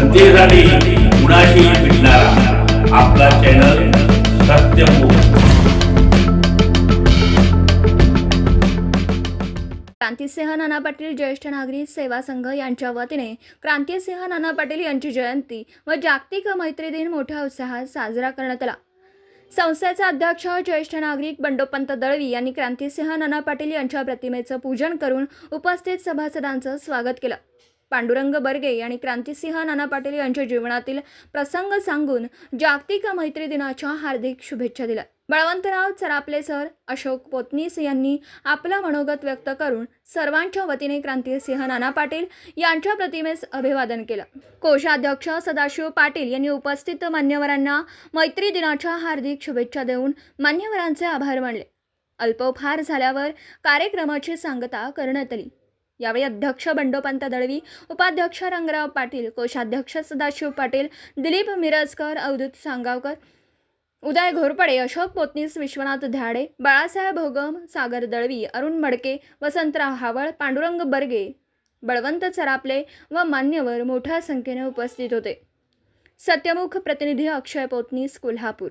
जनतेसाठी कुणाशी भेटणारा. आपला चॅनल क्रांतिसिंह नाना पाटील ज्येष्ठ नागरिक सेवा संघ यांच्या वतीने क्रांतिसिंह नाना पाटील यांची जयंती व जागतिक मैत्री दिन मोठ्या उत्साहात साजरा करण्यात आला. संस्थेचे अध्यक्ष ज्येष्ठ नागरिक बंडोपंत दळवी यांनी क्रांतिसिंह नाना पाटील यांच्या प्रतिमेचं पूजन करून उपस्थित सभासदांचं स्वागत केलं. पांडुरंग बर्गे आणि क्रांतिसिंह नाना पाटील यांच्या जीवनातील प्रसंग सांगून जागतिक मैत्री दिनाच्या हार्दिक शुभेच्छा दिल्या. बळवंतराव चरापले सर अशोक पोतनीस यांनी आपला मनोगत व्यक्त करून सर्वांच्या वतीने क्रांतिसिंह नाना पाटील यांच्या प्रतिमेस अभिवादन केलं. कोषाध्यक्ष सदाशिव पाटील यांनी उपस्थित मान्यवरांना मैत्री दिनाच्या हार्दिक शुभेच्छा देऊन मान्यवरांचे आभार मानले. अल्पोपहार झाल्यावर कार्यक्रमाची सांगता करण्यात आली. यावेळी अध्यक्ष बंडोपंत दळवी उपाध्यक्ष रंगराव पाटील कोषाध्यक्ष सदाशिव पाटील दिलीप मिरजकर अवधूत सांगावकर उदय घोरपडे अशोक पोतनीस विश्वनाथ ध्याडे बाळासाहेब भोगम सागर दळवी अरुण मडके वसंतराव हावळ पांडुरंग बर्गे बळवंत चरापले व मान्यवर मोठ्या संख्येने उपस्थित होते. सत्यमुख प्रतिनिधी अक्षय पोतनीस कोल्हापूर.